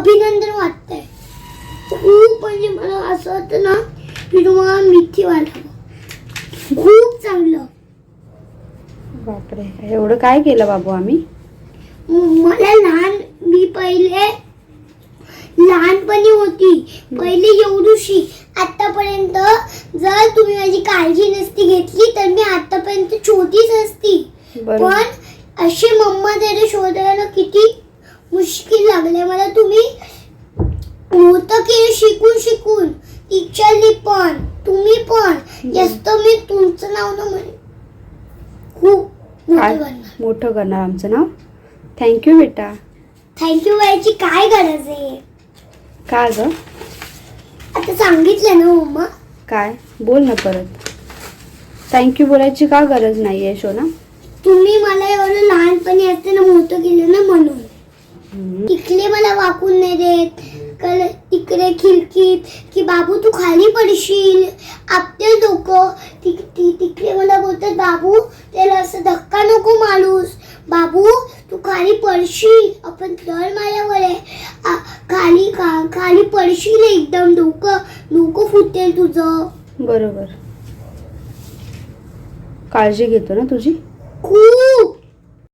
अभिनंदन वाटतंय. खूप म्हणजे मला असं वाटतं ना की तुम्हाला मिठी वाटावं खूप चांगलं. बापरे एवढं काय केलं बाबू आम्ही? म- मला लहान मी पहिले लहानपणी होती. पहिले एवढीशी आतापर्यंत जर तुम्ही माझी काळजी नसती घेतली तर मी आतापर्यंत छोटीच असती. पण असे मम्मा त्याला शोधायला किती मुश्किल लागले मला. तुम्ही मोठं केलं शिकून शिकून टीचरनी पण तुम्ही पण. जास्त मी तुमचं नाव ना म्हणे खूप काय मोठं करणार मोठं करणार आमचं नाव. थँक्यू बेटा. थँक्यू व्हायची काय गरज आहे? का ग? आता सांगितलं ना मम्मा. काय? बोल ना परत. थँक्यू बोलायची का गरज नाही आहे शोना? तुम्ही मला एवढं लहानपणी असताना मोठं केलं ना म्हणून तिकडे मला वाकून नाही देत. कल तिकडे खिडकीत की बाबू तू खाली पडशील. आपते डोकं. तिक- ति- तिकडे मला बोलतात बाबू त्याला असं धक्का नको मारूस. बाबू तू खाली पडशील. आपण दर माझ्यावर आहे. खाली खा खाली पडशील एकदम डोकं. डोकं फुटेल तुझं. बरोबर. काळजी घेतो ना तुझी? खूप